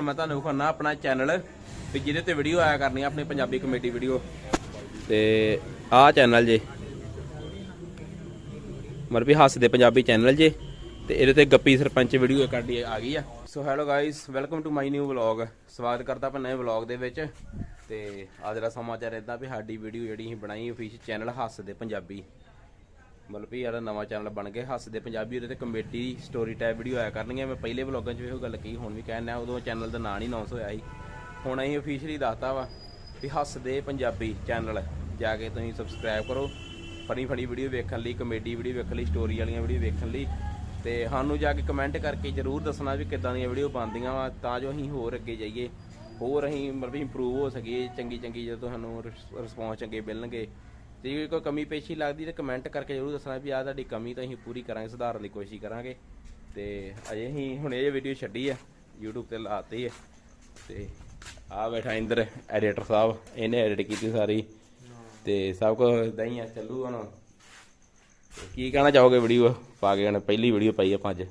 ਹੁਣ ਮੈਂ ਤੁਹਾਨੂੰ ਵਿਖਾਉਣਾ ਆਪਣਾ ਚੈਨਲ ਵੀ ਜਿਹਦੇ ਤੇ ਵੀਡੀਓ ਆਇਆ ਕਰਨੀ ਆਪਣੀ ਪੰਜਾਬੀ ਕਮੇਡੀ ਵੀਡੀਓ ਤੇ ਆਹ ਚੈਨਲ ਜੇ। ਮਰ ਵੀ ਹੱਸਦੇ ਪੰਜਾਬੀ ਚੈਨਲ ਜੇ। ਤੇ ਇਹਦੇ ਤੇ ਗੱਪੀ ਸਰਪੰਚ ਵੀਡੀਓ ਕਾਡੀ ਆ ਗਈ ਆ। So hello guys welcome to my new vlog ਸਵਾਗਤ ਕਰਦਾ ਆਪਾਂ ਨਵੇਂ ਵਲੌਗ ਦੇ ਵਿੱਚ। ਤੇ ਅੱਜ ਦਾ ਸਮਾਚਾਰ ਇਦਾਂ ਵੀ ਸਾਡੀ ਵੀਡੀਓ ਜਿਹੜੀ ਅਸੀਂ ਬਣਾਈ ਅਫੀਸ਼ੀਅਲ ਚੈਨਲ ਹੱਸਦੇ ਪੰਜਾਬੀ। ਮਤਲਬ ਵੀ ਯਾਰ ਨਵਾਂ ਚੈਨਲ ਬਣ ਕੇ ਹੱਸਦੇ ਪੰਜਾਬੀ ਉਹਦੇ ਤੇ ਕਮੇਡੀ ਸਟੋਰੀ ਟਾਈਪ ਵੀਡੀਓ ਆਇਆ ਕਰਨਗੀਆਂ। ਮੈਂ ਪਹਿਲੇ ਵਲੌਗਾਂ 'ਚ ਵੀ ਇਹੋ ਗੱਲ ਕਹੀ, ਹੁਣ ਵੀ ਕਹਿਣਾ ਉਦੋਂ ਚੈਨਲ ਦਾ ਨਾਂ ਨਹੀਂ ਅਨਾਉਂਸ ਹੋਇਆ ਸੀ। ਹੁਣ ਅਸੀਂ ਅਫੀਸ਼ੀਅਲੀ ਦੱਸਤਾ ਵਾ ਵੀ ਹੱਸਦੇ ਪੰਜਾਬੀ ਚੈਨਲ ਜਾ ਕੇ ਤੁਸੀਂ ਸਬਸਕ੍ਰਾਈਬ ਕਰੋ। ਫਨੀ ਫਨੀ ਵੀਡੀਓ ਵੇਖਣ ਲਈ ਕਮੇਡੀ ਵੀਡੀਓ ਵੇਖਣ ਲਈ ਸਟੋਰੀ ਵਾਲੀਆਂ ਵੀਡੀਓ ਵੇਖਣ ਲਈ। ਤੇ ਸਾਨੂੰ ਜਾ ਕੇ ਕਮੈਂਟ ਕਰਕੇ ਜਰੂਰ ਦੱਸਣਾ ਵੀ ਕਿੱਦਾਂ ਦੀਆਂ ਵੀਡੀਓ ਬਣਦੀਆਂ ਵਾ, ਤਾਂ ਜੋ ਅਸੀਂ ਹੋਰ ਅੱਗੇ ਜਾਈਏ। ਹੋਰ ਅਸੀਂ ਮਤਲਬ ਇੰਪਰੂਵ ਹੋ ਸਕੀਏ ਚੰਗੀ ਚੰਗੀ ਜਦੋਂ ਤੁਹਾਨੂੰ ਰਿਸਪੌਂਸ ਚੰਗੇ ਮਿਲਣਗੇ। ਤੇ ਜੇ ਕੋਈ ਕਮੀ ਪੇਸ਼ੀ ਲੱਗਦੀ ਤੇ ਕਮੈਂਟ ਕਰਕੇ ਜਰੂਰ ਦੱਸਣਾ ਵੀ ਆਹ ਤੁਹਾਡੀ ਕਮੀ ਤਾਂ ਅਸੀਂ ਪੂਰੀ ਕਰਾਂਗੇ ਸੁਧਾਰਨ ਦੀ ਕੋਸ਼ਿਸ਼ ਕਰਾਂਗੇ। ਤੇ ਅਜੇ ਅਸੀਂ ਹੁਣ ਇਹ ਵੀਡੀਓ ਛੱਡੀ ਆ YouTube ਤੇ ਲਾਤੀ ਹੈ ਤੇ ਆ ਬੈਠਾ ਇੰਦਰ ਐਡੀਟਰ ਸਾਹਿਬ ਇਹਨੇ ਐਡਿਟ ਕੀਤੀ ਸਾਰੀ। ਤੇ ਸਭ ਕੁਝ ਇਦਾਂ ਹੀ ਆ ਚੱਲੂ ਹੁਣ। ਕੀ ਕਹਿਣਾ ਚਾਹੋਗੇ ਵੀਡੀਓ ਪਾ ਕੇ ਹੁਣ ਪਹਿਲੀ ਵੀਡੀਓ ਪਾਈ ਆਪਾਂ ਅੱਜ।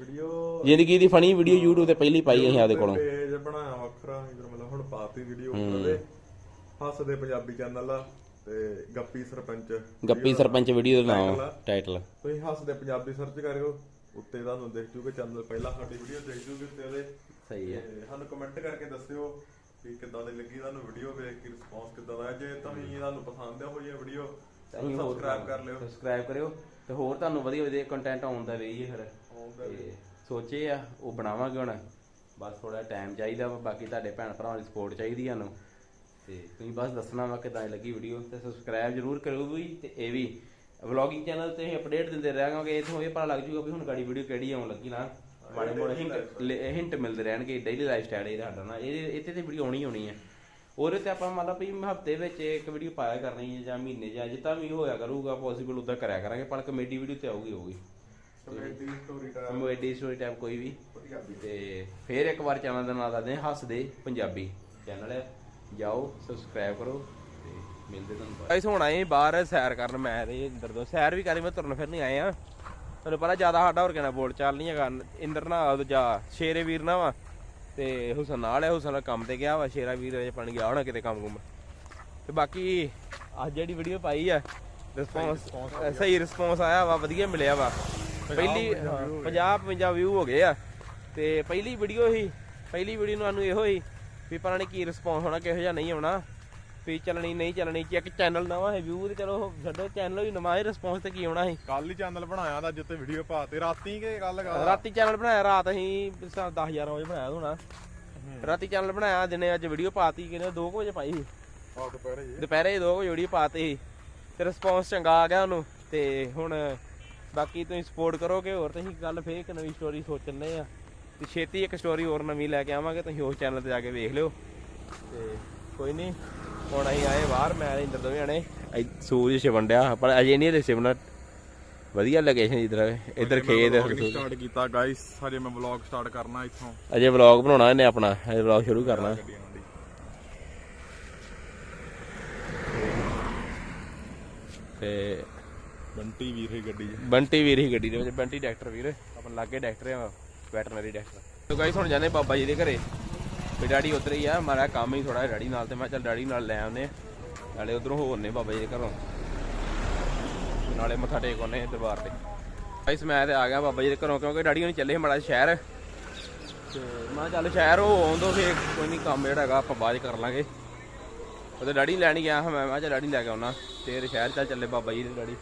ਵੀਡੀਓ ਜ਼ਿੰਦਗੀ ਦੀ ਫਨੀ ਵੀਡੀਓ YouTube ਤੇ ਪਹਿਲੀ ਪਾਈ ਅਸੀਂ ਆਪਦੇ ਕੋਲੋਂ। ਪੇਜ ਬਣਾਇਆ ਵੱਖਰਾ ਇਧਰ ਮਤਲਬ ਹੁਣ ਪਾਤੀ ਵੀਡੀਓ ਉੱਤੇ ਹੱਸਦੇ ਪੰਜਾਬੀ ਚੈਨਲ ਆ। ਤੇ ਗੱਪੀ ਸਰਪੰਚ। ਗੱਪੀ ਸਰਪੰਚ ਵੀਡੀਓ ਦਾ ਨਾਮ ਟਾਈਟਲ ਤੁਸੀਂ ਹੱਸਦੇ ਪੰਜਾਬੀ ਸਰਚ ਕਰਿਓ ਉੱਤੇ ਤੁਹਾਨੂੰ ਦਿਖ ਜੂਗਾ ਚੈਨਲ ਪਹਿਲਾਂ ਸਾਡੀ ਵੀਡੀਓ ਦਿਖ ਜੂਗੀ ਉੱਤੇ ਉਹਦੇ। ਸਹੀ ਹੈ ਸਾਨੂੰ ਕਮੈਂਟ ਕਰਕੇ ਦੱਸਿਓ ਕਿ ਕਿੱਦਾਂ ਦੀ ਲੱਗੀ ਤੁਹਾਨੂੰ ਵੀਡੀਓ ਵੇਖ ਕੇ ਰਿਸਪੌਂਸ ਕਿੱਦਾਂ ਦਾ ਜੇ ਤੁਸੀਂ ਤੁਹਾਨੂੰ ਪਸੰਦ ਆ ਹੋਈ ਹੈ ਵੀਡੀਓ ਸਬਸਕ੍ਰਾਈਬ ਕਰ ਲਿਓ। ਸਬਸਕ੍ਰਾਈਬ ਕਰਿਓ ਤੇ ਹੋਰ ਤੁਹਾਨੂੰ ਵਧੀਆ ਵਧੀਆ ਕੰਟੈਂਟ ਆਉਂਦਾ ਰਹੀਏ ਫਿਰ। ਸੋਚੇ ਆ ਉਹ ਬਣਾਵਾਂਗੇ ਹੁਣ। ਬਸ ਥੋੜਾ ਟਾਈਮ ਚਾਹੀਦਾ ਬਾਕੀ ਤੁਹਾਡੇ ਭੈਣ ਭਰਾਵਾਂ ਦੀ ਸਪੋਰਟ ਚਾਹੀਦੀ ਆ ਨੂੰ ਤੇ ਤੁਸੀਂ ਬਸ ਦੱਸਣਾ ਵਾ ਕਿਦਾਂ ਲੱਗੀ ਵੀਡੀਓ ਤੇ ਸਬਸਕ੍ਰਾਈਬ ਜਰੂਰ ਕਰਿਓ ਵੀ ਤੇ ਇਹ ਵੀ ਵਲੌਗਿੰਗ ਚੈਨਲ ਤੇ ਅਸੀਂ ਅਪਡੇਟ ਦਿੰਦੇ ਰਹਾਂਗੇ ਇਥੋਂ ਇਹ ਪਤਾ ਲੱਗ ਜੂਗਾ ਵੀ ਹੁਣ ਗਾੜੀ ਵੀਡੀਓ ਕਿਹੜੀ ਆਉਣ ਲੱਗੀ ਨਾ। ਮਾੜੇ ਮੋੜੇ ਹਿੰਟ ਹਿੰਟ ਮਿਲਦੇ ਰਹਿਣਗੇ ਡੇਲੀ ਲਾਈਫ ਸਟਾਈਲ ਇਹ ਸਾਡਾ ਨਾ। ਇਹ ਇੱਥੇ ਤੇ ਵੀਡੀਓ ਆਉਣੀ ਹੋਣੀ ਆ। ਉਹਦੇ ਤੇ ਆਪਾਂ ਮੰਨ ਲਾ ਵੀ ਹਫ਼ਤੇ ਵਿੱਚ ਇੱਕ ਵੀਡੀਓ ਪਾਇਆ ਕਰਨੀ ਹੈ ਜਾਂ ਮਹੀਨੇ ਜਾਂ ਜਿੱਦਾਂ ਵੀ ਹੋਇਆ ਕਰੂਗਾ ਪੋਸੀਬਲ ਉਦਾਂ ਕਰਿਆ ਕਰਾਂਗੇ ਪਰ ਕਮੇਡੀ ਵੀਡੀਓ ਤੇ ਆਊਗੀ ਹੋਊਗੀ ਕਮੇਡੀ ਸਟੋਰੀ ਦਾ ਕਮੇਡੀ ਸਟੋਰੀ ਟਾਈਪ ਕੋਈ ਵੀ। ਤੇ ਫੇਰ ਇੱਕ ਵਾਰ ਚੈਨਲ ਦਾ ਨਾਮ ਦੱਸਦੇ ਹਾਂ ਹੱਸਦੇ ਪੰਜਾਬੀ। ਚੈਨਲ ਹੈ ਜਾਓ ਸਬਸਕ੍ਰਾਈਬ ਕਰੋ ਤੇ ਮਿਲਦੇ ਤੁਹਾਨੂੰ ਗਾਇਸ ਹੁਣ ਆਏ ਬਾਹਰ ਸੈਰ ਕਰਨ ਮੈਂ ਤੇ ਇੰਦਰ ਤੋਂ ਸੈਰ ਵੀ ਕਰੀ ਮੈਂ ਤੁਰਨ ਫਿਰ ਨਹੀਂ ਆਏ ਆ ਤੁਹਾਨੂੰ ਪਤਾ ਜ਼ਿਆਦਾ ਸਾਡਾ ਹੋਰ ਕਿਹਨਾਂ ਬੋਲ ਚਾਲ ਨਹੀਂ ਹੈਗਾ। ਇੰਦਰ ਨਾ ਦੂਜਾ ਸ਼ੇਰੇ ਵੀਰ ਨਾ ਵਾ ਤੇ ਹੁਸਨ ਨਾਲ ਹੈ ਹੁਸਨ ਕੰਮ ਤੇ ਗਿਆ ਵਾ ਸ਼ੇਰਾ ਵੀਰ ਅਜੇ ਪਣ ਗਿਆ ਹੋਣਾ ਕਿਤੇ ਕੰਮ ਕੁਮ। ਤੇ ਬਾਕੀ ਅੱਜ ਜਿਹੜੀ ਵੀਡੀਓ ਪਾਈ ਆ ਰਿਸਪੌਂਸ ਸਹੀ ਰਿਸਪੌਂਸ ਆਇਆ ਵਾ ਵਧੀਆ ਮਿਲਿਆ ਵਾ। ਪਹਿਲੀ 50 55 ਵਿਊ ਹੋ ਗਏ ਆ। ਤੇ ਪਹਿਲੀ ਵੀਡੀਓ ਹੀ ਪਹਿਲੀ ਵੀਡੀਓ ਨੂੰ ਸਾਨੂੰ ਇਹੋ ਹੀ ਵੀ ਪਤਾ ਨਹੀਂ ਕੀ ਰਿਸਪੌਂਸ ਹੋਣਾ ਕਿਹੋ ਜਿਹਾ ਨਹੀਂ ਆਉਣਾ। ਵੀ ਚੱਲਣੀ ਨਹੀਂ ਚੱਲਣੀ ਚੈੱਕ ਚੈਨਲ ਨਵਾਂ ਹੈ ਵਿਊ ਤੇ ਚਲੋ ਛੱਡੋ ਚੈਨਲ ਵੀ ਨਵਾਂ ਹੈ ਰਿਸਪੌਂਸ ਤੇ ਕੀ ਆਉਣਾ ਸੀ। ਕੱਲ ਹੀ ਚੈਨਲ ਬਣਾਇਆ ਦਾ ਜਿੱਤੇ ਵੀਡੀਓ ਪਾਤੇ ਰਾਤੀ ਕੇ ਗੱਲ ਕਰ ਰਾਤੀ ਚੈਨਲ ਬਣਾਇਆ ਰਾਤ ਅਸੀਂ 10 11 ਵਜੇ ਬਣਾਇਆ ਹੋਣਾ। ਰਾਤੀ ਚੈਨਲ ਬਣਾਇਆ ਦਿਨੇ ਅੱਜ ਵੀਡੀਓ ਪਾਤੀ ਕਿਨੇ 2 ਵਜੇ ਪਾਈ ਸੀ। ਦੁਪਹਿਰੇ ਦੁਪਹਿਰੇ 2 ਵਜੇ ਵੀਡੀਓ ਪਾਤੀ ਸੀ। ਤੇ ਰਿਸਪੌਂਸ ਚੰਗਾ ਆ ਗਿਆ ਉਹਨੂੰ। ਤੇ ਹੁਣ ਬਾਕੀ ਤੁਸੀਂ ਸਪੋਰਟ ਕਰੋਗੇ ਹੋਰ ਤੁਸੀਂ ਗੱਲ ਫੇਰ ਇੱਕ ਨਵੀਂ ਸਟੋਰੀ ਸੋਚਣੇ ਆ। ਤੇ ਛੇਤੀ ਇੱਕ ਸਟੋਰੀ ਹੋਰ ਨਵੀਂ ਲੈ ਕੇ ਆਵਾਂਗੇ ਤੁਸੀਂ ਉਸ ਚੈਨਲ ਤੇ ਜਾ ਕੇ ਵੇਖ ਲਿਓ। ਤੇ ਕੋਈ ਨਹੀਂ ਹੁਣ ਅਸੀਂ ਆਏ ਬਾਹਰ ਮੈਂ ਇੰਦਰ ਦੋਵੇਂ ਜਣੇ। ਸੂਰਜ ਛਿਵੰਡਿਆ ਪਰ ਅਜੇ ਨਹੀਂ ਇਹਦੇ ਛਿਵਣਾ ਵਧੀਆ ਲੋਕੇਸ਼ਨ ਇਧਰ ਇਧਰ ਖੇਤ ਸਟਾਰਟ ਕੀਤਾ ਗਾਇਸ ਹਜੇ ਮੈਂ ਵਲੌਗ ਸਟਾਰਟ ਕਰਨਾ ਇੱਥੋਂ। ਅਜੇ ਵਲੌਗ ਬਣਾਉਣਾ ਇਹਨੇ ਆਪਣਾ ਅਜੇ ਵਲੌਗ ਸ਼ੁਰੂ ਕਰਨਾ। ਤੇ ਬੰਟੀ ਵੀਰ ਹੀ ਗੱਡੀ। 'ਚ ਬੰਟੀ ਵੀਰ ਹੀ ਗੱਡੀ ਦੇ ਵਿੱਚ ਬੰਟੀ ਡਾਕਟਰ ਵੀਰ ਆਪਣ ਲਾਗੇ ਡਾਕਟਰ ਆ। ਵੈਟਰਨਰੀ ਡਾਕਟਰ ਤੋ ਗਾਈਸ ਹੁਣ ਜਾਂਦੇ ਬਾਬਾ ਜੀ ਦੇ ਘਰੇ। ਵੀ ਡੈਡੀ ਉਧਰ ਹੀ ਆ ਮਾਰਾ ਕੰਮ ਹੀ ਥੋੜਾ ਡੈਡੀ ਨਾਲ ਤੇ ਮੈਂ ਚੱਲ ਡੈਡੀ ਨਾਲ ਲੈ ਆਉਨੇ ਨਾਲੇ ਉਧਰੋਂ ਹੋਰ ਨੇ ਬਾਬਾ ਜੀ ਦੇ ਘਰੋਂ। ਨਾਲੇ ਮੱਥਾ ਟੇਕ ਆਉਨੇ ਦਰਬਾਰ ਤੇ। ਗਾਈਸ ਮੈਂ ਤੇ ਆ ਗਿਆ ਬਾਬਾ ਜੀ ਦੇ ਘਰੋਂ ਕਿਉਂਕਿ ਡੈਡੀ ਹੁਣ ਚੱਲੇ ਮਾੜਾ ਜਿਹਾ ਸ਼ਹਿਰ। ਤੇ ਮੈਂ ਕਿਹਾ ਚੱਲ ਸ਼ਹਿਰ ਉਹ ਆਉਂਦੋ ਫੇਰ ਕੋਈ ਨਹੀਂ ਕੰਮ ਜਿਹੜਾ ਹੈਗਾ ਆਪਾਂ ਬਾਅਦ 'ਚ ਕਰ ਲਾਂਗੇ। ਉਹਦੇ ਡੈਡੀ ਲੈਣ ਗਿਆ, ਮੈਂ ਮੈਂ ਕਿਹਾ ਚੱਲ ਡੈਡੀ ਲੈ ਕੇ ਆਉਣਾ। ਤੇ ਸ਼ਹਿਰ ਚੱਲ ਚੱਲੇ ਬਾਬਾ ਜੀ ਦੇ ਡੈਡੀ।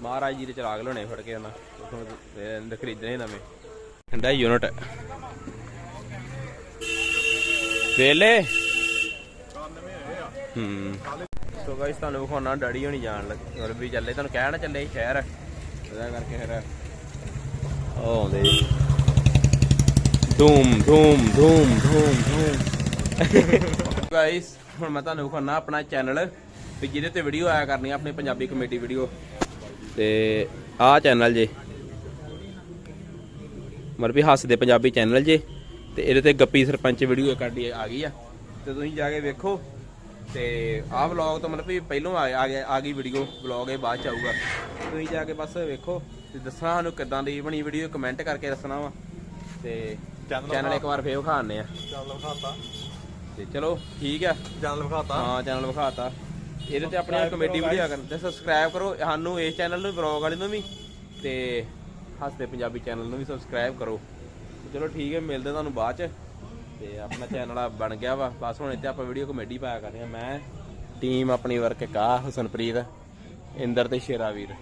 ਮਹਾਰਾਜ ਜੀ ਦੇ ਚਰਾਗ ਲਾਉਣੇ ਫੜ ਕੇ ਉਹਨਾਂ ਉਥੋਂ ਖਰੀਦਣੇ ਨਵੇਂ। ਠੰਡਾ ਯੂਨਿਟ ਵੇਲੇ। ਹੂੰ। ਸੋ ਗਾਇਸ ਤੁਹਾਨੂੰ ਵਿਖਾਉਣਾ ਡੈਡੀ ਹੋਣੀ ਜਾਣ ਲੱਗੇ ਹੋਰ ਵੀ ਚੱਲੇ, ਤੁਹਾਨੂੰ ਕਹਿਣਾ ਚੱਲੇ ਸ਼ਹਿਰ। ਉਹਦਾ ਕਰਕੇ ਫਿਰ ਉਹ ਆਉਂਦੇ ਧੂਮ ਧੂਮ ਧੂਮ ਧੂਮ ਧੂਮ। ਗਾਇਸ ਹੁਣ ਮੈਂ ਤੁਹਾਨੂੰ ਵਿਖਾਉਣਾ ਆਪਣਾ ਚੈਨਲ ਵੀ ਜਿਹਦੇ ਤੇ ਵੀਡੀਓ ਆਇਆ ਕਰਨੀ ਆਪਣੀ ਪੰਜਾਬੀ ਕਮੇਡੀ ਵੀਡੀਓ ਤੇ ਆਹ ਚੈਨਲ ਜੇ। ਮਰ ਵੀ ਹੱਸਦੇ ਪੰਜਾਬੀ ਚੈਨਲ ਜੇ ਤੇ ਇਹਦੇ ਤੇ ਗੱਪੀ ਸਰਪੰਚ ਵੀਡੀਓ ਕਾਡੀ ਆ ਗਈ ਆ। ਤੇ ਤੁਸੀਂ ਜਾ ਕੇ ਵੇਖੋ ਤੇ ਆਹ ਵਲੌਗ ਤਾਂ ਮਤਲਬ ਵੀ ਪਹਿਲੋਂ ਆ ਆ ਗਿਆ ਆ ਗਈ ਵੀਡੀਓ ਵਲੌਗ ਇਹ ਬਾਅਦ ਚ ਆਊਗਾ। ਤੁਸੀਂ ਜਾ ਕੇ ਬਸ ਵੇਖੋ ਤੇ ਦੱਸਣਾ ਸਾਨੂੰ ਕਿੱਦਾਂ ਦੀ ਬਣੀ ਵੀਡੀਓ ਕਮੈਂਟ ਕਰਕੇ ਦੱਸਣਾ ਵਾ। ਤੇ ਚੈਨਲ ਚੈਨਲ ਇੱਕ ਵਾਰ ਫੇਰ ਵਿਖਾਣੇ ਆ। ਚੈਨਲ ਵਿਖਾਤਾ। ਤੇ ਚਲੋ ਠੀਕ ਆ। ਚੈਨਲ ਵਿਖਾਤਾ। ਹਾਂ ਚੈਨਲ ਵਿਖਾਤਾ। ਇਹਦੇ ਤੇ ਆਪਣੀ ਕਮੇਡੀ ਵੀਡੀਓ ਆ ਕਰਨ ਤੇ ਸਬਸਕ੍ਰਾਈਬ ਕਰੋ। ਸਾਨੂੰ ਇਸ ਚੈਨਲ ਨੂੰ ਬਲੌਗ ਵਾਲੇ ਨੂੰ ਵੀ ਤੇ ਹੱਸਦੇ ਪੰਜਾਬੀ ਚੈਨਲ ਨੂੰ ਵੀ ਸਬਸਕ੍ਰਾਈਬ ਕਰੋ। ਚਲੋ ਠੀਕ ਹੈ ਮਿਲਦੇ ਤੁਹਾਨੂੰ ਬਾਅਦ ਚ। ਤੇ ਆਪਣਾ ਚੈਨਲ ਆ ਬਣ ਗਿਆ ਵਾ। ਬਸ ਹੁਣ ਇੱਥੇ ਆਪਾਂ ਵੀਡੀਓ ਕਮੇਡੀ ਪਾਇਆ ਕਰਦੇ ਆ ਮੈਂ ਟੀਮ ਆਪਣੀ ਵਰਕ ਕਾ ਹਸਨਪ੍ਰੀਤ ਇੰਦਰ ਤੇ ਸ਼ੇਰਾ ਵੀਰ।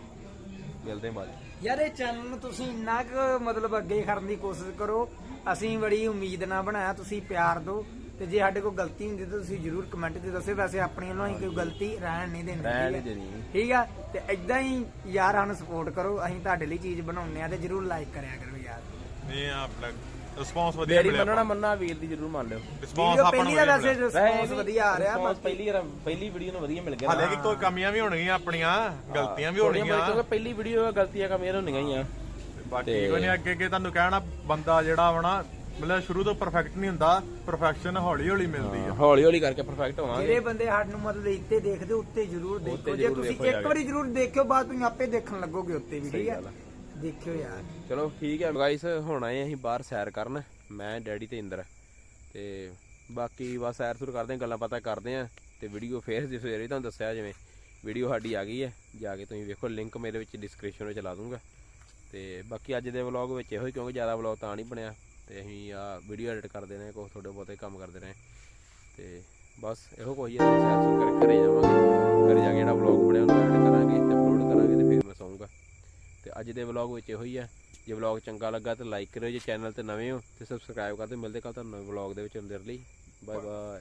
ਮਿਲਦੇ ਹਾਂ ਬਾਅਦ। ਯਾਰ ਇਹ ਚੈਨਲ ਨੂੰ ਤੁਸੀਂ ਇੰਨਾ ਕੁ ਮਤਲਬ ਅੱਗੇ ਕਰਨ ਦੀ ਕੋਸ਼ਿਸ਼ ਕਰੋ। ਅਸੀਂ ਬੜੀ ਉਮੀਦ ਨਾਲ ਬਣਾਇਆ ਤੁਸੀਂ ਪਿਆਰ ਦਿਓ। ਤੇ ਜੇ ਸਾਡੇ ਕੋਲ ਗਲਤੀ ਹੁੰਦੀ ਤਾਂ ਤੁਸੀਂ ਜਰੂਰ ਕਮੈਂਟ 'ਚ ਦੱਸਿਓ। ਵੈਸੇ ਆਪਣੀ ਵੱਲੋਂ ਅਸੀਂ ਕੋਈ ਗਲਤੀ ਰਹਿਣ ਨਹੀਂ ਦੇਣੀ ਰਹਿਣ ਠੀਕ ਨਹੀਂ ਹੈ? ਦੇਣੀ। ਠੀਕ ਆ? ਤੇ ਇਦਾਂ ਹੀ ਯਾਰ ਸਾਨੂੰ ਸਪੋਰਟ ਕਰੋ। ਅਸੀਂ ਤੁਹਾਡੇ ਲਈ ਚੀਜ਼ ਬਣਾਉਂਦੇ ਆ ਤੇ ਜਰੂਰ ਲਾਈਕ ਕਰਿਆ ਕਰੋ ਯਾਰ। ਨਹੀਂ ਆਪਣਾ ਰਿਸਪੌਂਸ ਵਧੀਆ ਮੇਰੀ ਮਿਲਿਆ ਮੰਨਣਾ ਮੰਨਾ ਵੀਰ ਦੀ ਜ਼ਰੂਰ ਮੰਨ ਲਿਓ। ਰਿਸਪੌਂਸ ਵੀਡੀਓ ਆਪਾਂ ਨੂੰ ਪਹਿਲੀ ਦਾ ਵਧੀਆ ਵੈਸੇ ਮਿਲਿਆ। ਰਿਸਪੌਂਸ ਵਧੀਆ ਆ ਰਿਹਾ response ਬਾਕੀ ਪਹਿਲੀ ਵਾਰ ਪਹਿਲੀ ਵੀਡੀਓ ਨੂੰ ਵਧੀਆ ਮਿਲ ਗਿਆ ਹਾਲੇ ਕਿ ਕੋਈ ਕਮੀਆਂ ਵੀ ਹੋਣਗੀਆਂ ਆਪਣੀਆਂ ਗਲਤੀਆਂ ਵੀ ਥੋੜ੍ਹੀਆਂ ਹੋਣਗੀਆਂ। ਕਿਉਂਕਿ ਪਹਿਲੀ ਵੀਡੀਓ ਗਲਤੀਆਂ ਕਮੀਆਂ ਹੁੰਦੀਆਂ ਹੀ ਆ। ਬਾਕੀ ਕੋਈ ਨਹੀਂ ਅੱਗੇ ਅੱਗੇ ਤੁਹਾਨੂੰ ਕਹਿਣਾ ਬੰਦਾ ਜਿਹੜਾ ਵਣਾ ਮਤਲਬ ਸ਼ੁਰੂ ਤੋਂ ਪਰਫੈਕਟ ਨਹੀਂ ਹੁੰਦਾ ਪਰਫੈਕਸ਼ਨ ਹੌਲੀ ਹੌਲੀ ਮਿਲਦੀ ਆ। ਹੌਲੀ ਹੌਲੀ ਕਰਕੇ ਪਰਫੈਕਟ ਹੋਵਾਂਗੇ। ਜਿਹੜੇ ਬੰਦੇ ਸਾਨੂੰ ਮਤਲਬ ਇੱਥੇ ਦੇਖਦੇ ਉੱਤੇ ਜਰੂਰ ਦੇਖੋ। ਜੇ ਜ਼ਰੂਰ ਤੁਸੀਂ ਦੇਖੋ ਜਾ ਇੱਕ। ਵਾਰੀ ਜਰੂਰ ਦੇਖਿਓ ਬਾਅਦ ਤੁਸੀਂ ਆਪੇ ਦੇਖਣ ਲੱਗੋਗੇ ਉੱਤੇ ਵੀ ਠੀਕ ਗੱਲ ਹੈ ਆ। ਦੇਖਿਓ ਯਾਰ। ਚਲੋ ਠੀਕ ਹੈ ਗਾਇਸ ਹੁਣ ਆਏ ਅਸੀਂ ਬਾਹਰ ਸੈਰ ਕਰਨ। ਮੈਂ ਡੈਡੀ ਤੇ ਇੰਦਰ। ਤੇ ਬਾਕੀ ਬਸ ਸੈਰ ਸੁਰ ਕਰਦੇ ਹਾਂ ਗੱਲਾਂ ਬਾਤਾਂ ਕਰਦੇ ਆ। ਤੇ ਵੀਡੀਓ ਫੇਰ ਜਿਸ ਸਵੇਰੇ ਤੁਹਾਨੂੰ ਦੱਸਿਆ ਜਿਵੇਂ ਵੀਡੀਓ ਸਾਡੀ ਆ ਗਈ ਹੈ ਜਾ ਕੇ ਤੁਸੀਂ ਵੇਖੋ ਲਿੰਕ ਮੇਰੇ ਵਿੱਚ ਡਿਸਕ੍ਰਿਪਸ਼ਨ ਵਿੱਚ ਲਾ ਦੂੰਗਾ। ਤੇ ਬਾਕੀ ਅੱਜ ਦੇ ਵਲੌਗ ਵਿੱਚ ਇਹੋ ਹੀ ਕਿਉਂਕਿ ਜ਼ਿਆਦਾ ਵਲੌਗ ਤਾਂ ਨਹੀਂ ਬਣਿਆ। ਤੇ ਅਸੀਂ ਆ ਵੀਡੀਓ ਐਡਿਟ ਕਰਦੇ ਨੇ ਕੋਈ ਥੋੜੇ ਬਹੁਤੇ ਕੰਮ ਕਰਦੇ ਨੇ ਤੇ ਬਸ ਇਹੋ ਕੋਈ ਹੈ ਸੈਰ ਸੁਰ ਕਰਕੇ ਜਾਵਾਂਗੇ, ਘਰੇ ਜਾ ਕੇ ਜਿਹੜਾ ਵਲੌਗ ਬਣਿਆ ਉਹਨੂੰ ਐਡਿਟ ਕਰਾਂਗੇ ਤੇ ਅਪਲੋਡ ਕਰਾਂਗੇ ਤੇ ਫਿਰ ਮੈਂ ਸੌਂਗਾ। ਤੇ ਅੱਜ ਦੇ ਵਲੌਗ ਵਿੱਚ ਇਹੋ ਹੀ ਹੈ ਜੇ ਵਲੌਗ ਚੰਗਾ ਲੱਗਾ ਤਾਂ ਲਾਈਕ ਕਰਿਓ, ਜੇ ਚੈਨਲ ਤੇ ਨਵੇਂ ਹੋ ਤੇ ਸਬਸਕ੍ਰਾਈਬ ਕਰ ਦਿਓ। ਮਿਲਦੇ ਕੱਲ ਤੁਹਾਨੂੰ ਨਵੇਂ ਵਲੌਗ ਦੇ ਵਿੱਚ ਅੰਦਰ ਲਈ। Bye bye